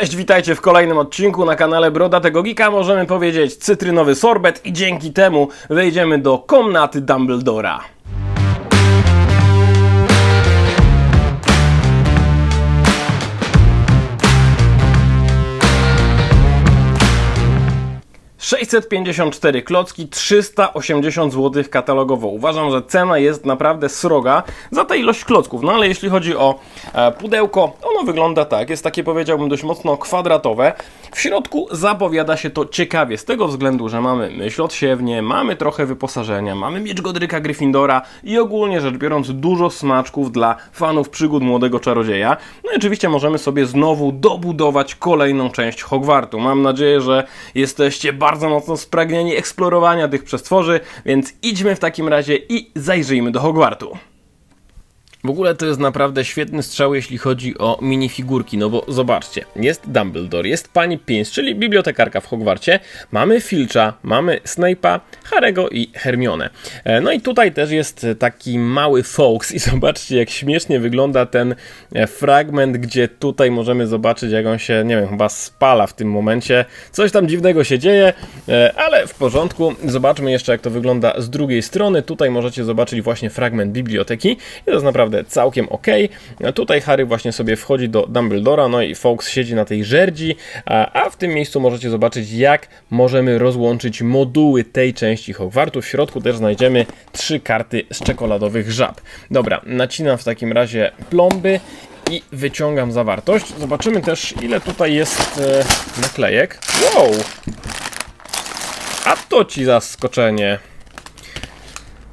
Cześć, witajcie w kolejnym odcinku na kanale Brodatego Geeka. Możemy powiedzieć cytrynowy sorbet i dzięki temu wejdziemy do komnaty Dumbledora. ...654 klocki, 380 zł katalogowo. Uważam, że cena jest naprawdę sroga za tę ilość klocków. No ale jeśli chodzi o e, pudełko, ono wygląda tak. Jest takie, powiedziałbym, dość mocno kwadratowe. W środku zapowiada się to ciekawie, z tego względu, że mamy myśl odsiewnie, mamy trochę wyposażenia, mamy miecz Godryka Gryffindora i ogólnie rzecz biorąc dużo smaczków dla fanów przygód młodego czarodzieja. No i oczywiście możemy sobie znowu dobudować kolejną część Hogwartu. Mam nadzieję, że jesteście bardzo mocno spragnieni eksplorowania tych przestworzy, więc idźmy w takim razie i zajrzyjmy do Hogwartu. W ogóle to jest naprawdę świetny strzał, jeśli chodzi o minifigurki, no bo zobaczcie, jest Dumbledore, jest pani Pins, czyli bibliotekarka w Hogwarcie, mamy Filcha, mamy Snape'a, Harego i Hermione. E, No i tutaj też jest taki mały Fawkes i zobaczcie, jak śmiesznie wygląda ten e, fragment, gdzie tutaj możemy zobaczyć, jak on się, nie wiem, chyba spala w tym momencie. Coś tam dziwnego się dzieje, e, ale w porządku. Zobaczmy jeszcze, jak to wygląda z drugiej strony. Tutaj możecie zobaczyć właśnie fragment biblioteki i to jest naprawdę całkiem ok. Tutaj Harry właśnie sobie wchodzi do Dumbledora, no i Fawkes siedzi na tej żerdzi, a, a w tym miejscu możecie zobaczyć, jak możemy rozłączyć moduły tej części Hogwartu. W środku też znajdziemy trzy karty z czekoladowych żab. Dobra, nacinam w takim razie plomby i wyciągam zawartość. Zobaczymy też, ile tutaj jest e, naklejek. Wow! A to ci zaskoczenie.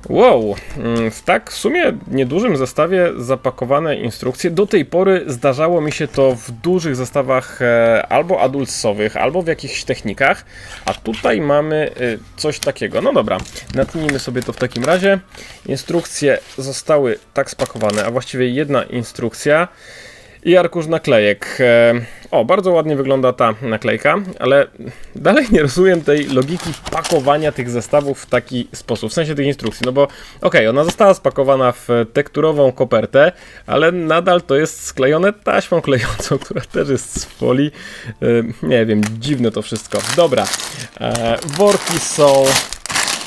Wow, mm, w tak w sumie niedużym zestawie zapakowane instrukcje. Do tej pory zdarzało mi się to w dużych zestawach e, albo adultsowych, albo w jakichś technikach, a tutaj mamy y, coś takiego. No dobra, natnijmy sobie to w takim razie. Instrukcje zostały tak spakowane, a właściwie jedna instrukcja i arkusz naklejek. E, O, bardzo ładnie wygląda ta naklejka, ale dalej nie rozumiem tej logiki pakowania tych zestawów w taki sposób, w sensie tych instrukcji, no bo okej, ona została spakowana w tekturową kopertę, ale nadal to jest sklejone taśmą klejącą, która też jest z folii. E, Nie wiem, dziwne to wszystko. Dobra, e, worki są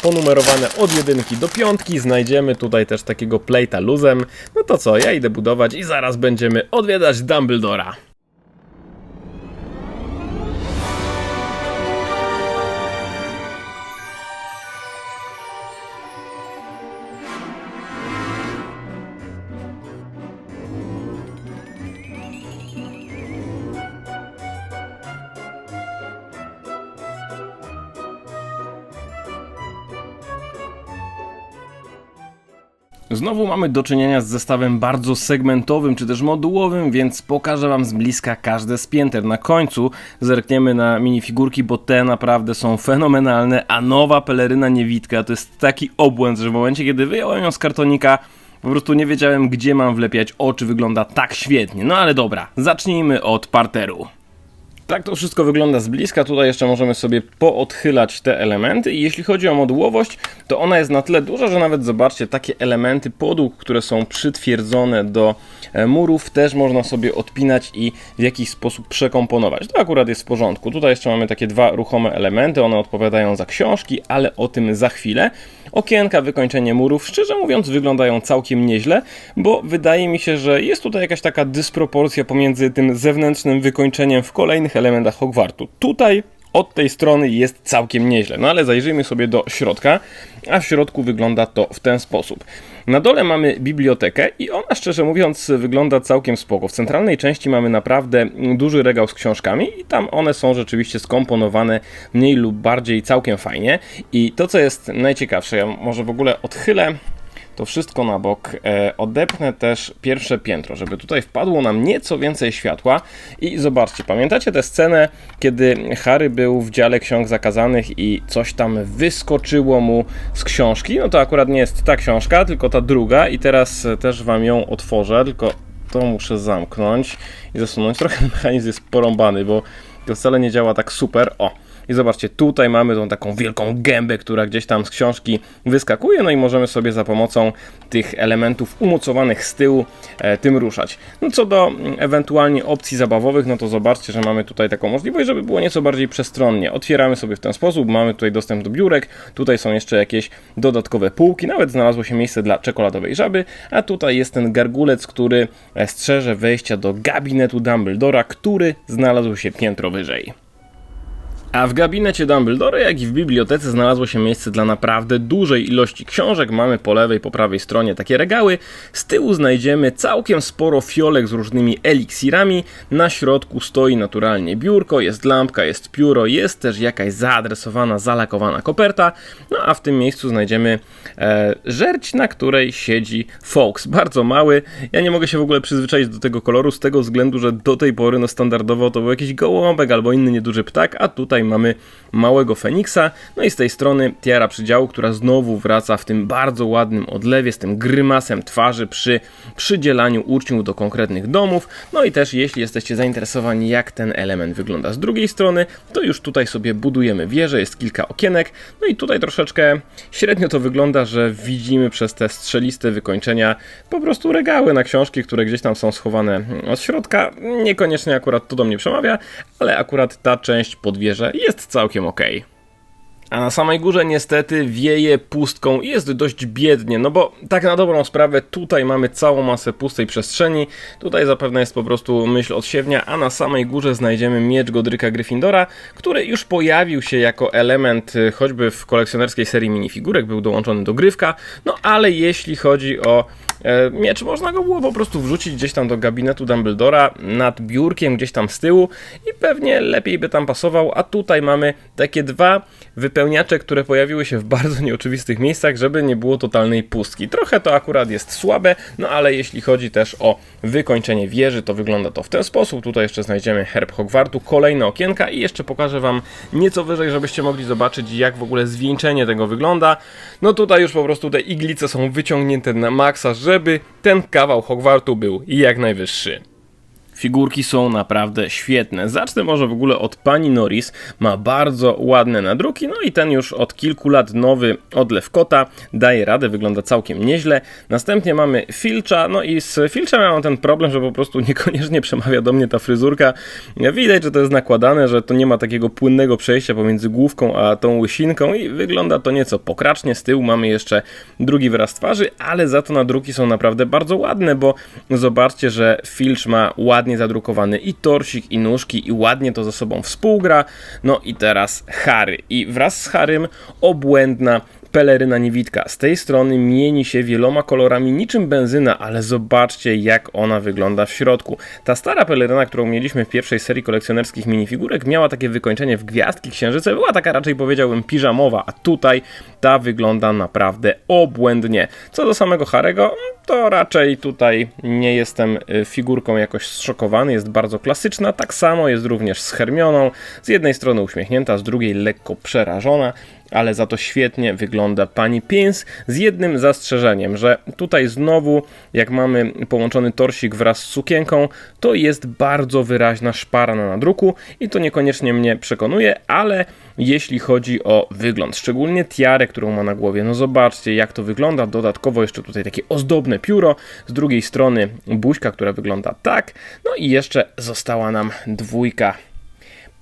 ponumerowane od jedynki do piątki. Znajdziemy tutaj też takiego plejta luzem. No to co, ja idę budować i zaraz będziemy odwiedzać Dumbledora. Znowu mamy do czynienia z zestawem bardzo segmentowym czy też modułowym, więc pokażę Wam z bliska każde z pięter. Na końcu zerkniemy na minifigurki, bo te naprawdę są fenomenalne, a nowa peleryna niewitka to jest taki obłęd, że w momencie kiedy wyjąłem ją z kartonika, po prostu nie wiedziałem gdzie mam wlepiać oczy, wygląda tak świetnie. No ale dobra, zacznijmy od parteru. Tak to wszystko wygląda z bliska. Tutaj jeszcze możemy sobie poodchylać te elementy i jeśli chodzi o modułowość, to ona jest na tyle duża, że nawet zobaczcie, takie elementy podłóg, które są przytwierdzone do e, murów, też można sobie odpinać i w jakiś sposób przekomponować. To akurat jest w porządku. Tutaj jeszcze mamy takie dwa ruchome elementy, one odpowiadają za książki, ale o tym za chwilę. Okienka, wykończenie murów, szczerze mówiąc, wyglądają całkiem nieźle, bo wydaje mi się, że jest tutaj jakaś taka dysproporcja pomiędzy tym zewnętrznym wykończeniem w kolejnych elementach Hogwartu. Tutaj od tej strony jest całkiem nieźle, no ale zajrzyjmy sobie do środka, a w środku wygląda to w ten sposób. Na dole mamy bibliotekę i ona szczerze mówiąc wygląda całkiem spoko. W centralnej części mamy naprawdę duży regał z książkami i tam one są rzeczywiście skomponowane mniej lub bardziej całkiem fajnie. I to co jest najciekawsze, ja może w ogóle odchylę to wszystko na bok. E, odepnę też pierwsze piętro, żeby tutaj wpadło nam nieco więcej światła. I zobaczcie, pamiętacie tę scenę, kiedy Harry był w dziale ksiąg zakazanych i coś tam wyskoczyło mu z książki? No to akurat nie jest ta książka, tylko ta druga. I teraz e, też wam ją otworzę, tylko to muszę zamknąć i zasunąć. Trochę mechanizm jest porąbany, bo to wcale nie działa tak super. O, I zobaczcie, tutaj mamy tą taką wielką gębę, która gdzieś tam z książki wyskakuje, no i możemy sobie za pomocą tych elementów umocowanych z tyłu e, tym ruszać. No co do mm, ewentualnie opcji zabawowych, no to zobaczcie, że mamy tutaj taką możliwość, żeby było nieco bardziej przestronnie. Otwieramy sobie w ten sposób, mamy tutaj dostęp do biurek, tutaj są jeszcze jakieś dodatkowe półki, nawet znalazło się miejsce dla czekoladowej żaby, a tutaj jest ten gargulec, który e, strzeże wejścia do gabinetu Dumbledora, który znalazł się piętro wyżej. A w gabinecie Dumbledore, jak i w bibliotece znalazło się miejsce dla naprawdę dużej ilości książek. Mamy po lewej, po prawej stronie takie regały. Z tyłu znajdziemy całkiem sporo fiolek z różnymi eliksirami. Na środku stoi naturalnie biurko, jest lampka, jest pióro, jest też jakaś zaadresowana, zalakowana koperta. No a w tym miejscu znajdziemy e, żerć, na której siedzi Fox. Bardzo mały. Ja nie mogę się w ogóle przyzwyczaić do tego koloru z tego względu, że do tej pory no standardowo to był jakiś gołąbek albo inny nieduży ptak, a tutaj mamy małego Feniksa. No i z tej strony tiara przydziału, która znowu wraca w tym bardzo ładnym odlewie, z tym grymasem twarzy przy przydzielaniu uczniów do konkretnych domów. No i też jeśli jesteście zainteresowani jak ten element wygląda z drugiej strony, to już tutaj sobie budujemy wieżę, jest kilka okienek. No i tutaj troszeczkę średnio to wygląda, że widzimy przez te strzeliste wykończenia po prostu regały na książki, które gdzieś tam są schowane od środka. Niekoniecznie akurat to do mnie przemawia, ale akurat ta część podwieże jest całkiem ok. A na samej górze niestety wieje pustką i jest dość biednie, no bo tak na dobrą sprawę tutaj mamy całą masę pustej przestrzeni, tutaj zapewne jest po prostu myśl odsiewnia, a na samej górze znajdziemy miecz Godryka Gryffindora, który już pojawił się jako element y, choćby w kolekcjonerskiej serii minifigurek, był dołączony do grywka, no ale jeśli chodzi o miecz, można go było po prostu wrzucić gdzieś tam do gabinetu Dumbledora nad biurkiem gdzieś tam z tyłu i pewnie lepiej by tam pasował, a tutaj mamy takie dwa wypełniacze, które pojawiły się w bardzo nieoczywistych miejscach, żeby nie było totalnej pustki. Trochę to akurat jest słabe, no ale jeśli chodzi też o wykończenie wieży, to wygląda to w ten sposób. Tutaj jeszcze znajdziemy herb Hogwartu, kolejne okienka i jeszcze pokażę Wam nieco wyżej, żebyście mogli zobaczyć jak w ogóle zwieńczenie tego wygląda. No tutaj już po prostu te iglice są wyciągnięte na maksa, żeby ten kawał Hogwartu był jak najwyższy. Figurki są naprawdę świetne. Zacznę może w ogóle od pani Norris. Ma bardzo ładne nadruki, no i ten już od kilku lat nowy odlew kota daje radę, wygląda całkiem nieźle. Następnie mamy Filcza, no i z Filcza miałem ten problem, że po prostu niekoniecznie przemawia do mnie ta fryzurka. Widać, że to jest nakładane, że to nie ma takiego płynnego przejścia pomiędzy główką a tą łysinką i wygląda to nieco pokracznie. Z tyłu mamy jeszcze drugi wyraz twarzy, ale za to nadruki są naprawdę bardzo ładne, bo zobaczcie, że Filcz ma ładny ładnie zadrukowany i torsik, i nóżki, i ładnie to ze sobą współgra. No i teraz Harry. I wraz z Harrym obłędna peleryna niewitka. Z tej strony mieni się wieloma kolorami niczym benzyna, ale zobaczcie jak ona wygląda w środku. Ta stara peleryna, którą mieliśmy w pierwszej serii kolekcjonerskich minifigurek, miała takie wykończenie w gwiazdki księżyce, była taka raczej powiedziałbym piżamowa, a tutaj ta wygląda naprawdę obłędnie. Co do samego Harego, to raczej tutaj nie jestem y, figurką jakoś zszokowany, jest bardzo klasyczna, tak samo jest również z Hermioną, z jednej strony uśmiechnięta, z drugiej lekko przerażona, ale za to świetnie wygląda pani Pins z jednym zastrzeżeniem, że tutaj znowu jak mamy połączony torsik wraz z sukienką, to jest bardzo wyraźna szpara na nadruku i to niekoniecznie mnie przekonuje, ale jeśli chodzi o wygląd, szczególnie tiarę, którą ma na głowie, no zobaczcie jak to wygląda, dodatkowo jeszcze tutaj takie ozdobne pióro, z drugiej strony buźka, która wygląda tak, no i jeszcze została nam dwójka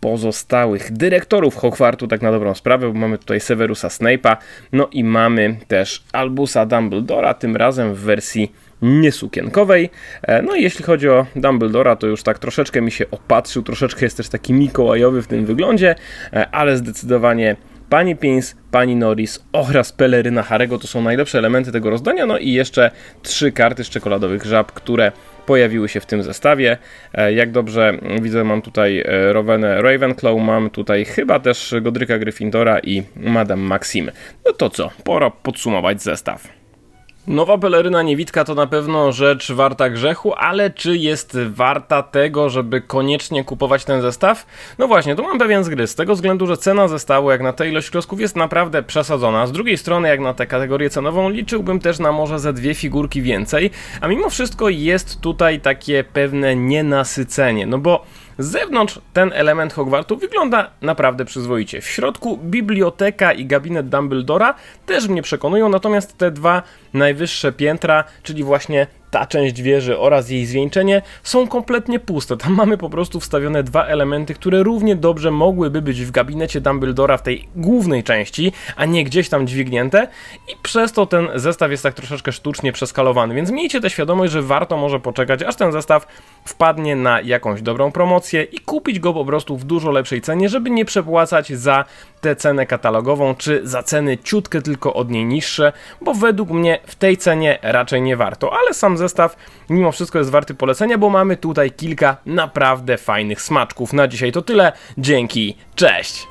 pozostałych dyrektorów Hogwartu, tak na dobrą sprawę, bo mamy tutaj Severusa Snape'a, no i mamy też Albusa Dumbledora, tym razem w wersji niesukienkowej. E, no i jeśli chodzi o Dumbledora, to już tak troszeczkę mi się opatrzył, troszeczkę jest też taki mikołajowy w tym wyglądzie, e, ale zdecydowanie Pani Pins, Pani Norris oraz peleryna Harego to są najlepsze elementy tego rozdania, no i jeszcze trzy karty z czekoladowych żab, które pojawiły się w tym zestawie. E, jak dobrze widzę, mam tutaj e, Rowenę Ravenclaw, mam tutaj chyba też Godryka Gryffindora i Madame Maxime. No to co, pora podsumować zestaw. Nowa peleryna niewitka to na pewno rzecz warta grzechu, ale czy jest warta tego, żeby koniecznie kupować ten zestaw? No właśnie, tu mam pewien zgryz, z tego względu, że cena zestawu jak na tę ilość klocków jest naprawdę przesadzona. Z drugiej strony, jak na tę kategorię cenową, liczyłbym też na może ze dwie figurki więcej, a mimo wszystko jest tutaj takie pewne nienasycenie, no bo Z zewnątrz ten element Hogwartu wygląda naprawdę przyzwoicie. W środku biblioteka i gabinet Dumbledora też mnie przekonują, natomiast te dwa najwyższe piętra, czyli właśnie ta część wieży oraz jej zwieńczenie są kompletnie puste. Tam mamy po prostu wstawione dwa elementy, które równie dobrze mogłyby być w gabinecie Dumbledora w tej głównej części, a nie gdzieś tam dźwignięte. I przez to ten zestaw jest tak troszeczkę sztucznie przeskalowany, więc miejcie tę świadomość, że warto może poczekać, aż ten zestaw wpadnie na jakąś dobrą promocję i kupić go po prostu w dużo lepszej cenie, żeby nie przepłacać za tę cenę katalogową, czy za ceny ciutkę tylko od niej niższe, bo według mnie w tej cenie raczej nie warto, ale sam zestaw mimo wszystko jest warty polecenia, bo mamy tutaj kilka naprawdę fajnych smaczków. Na dzisiaj to tyle, dzięki, cześć!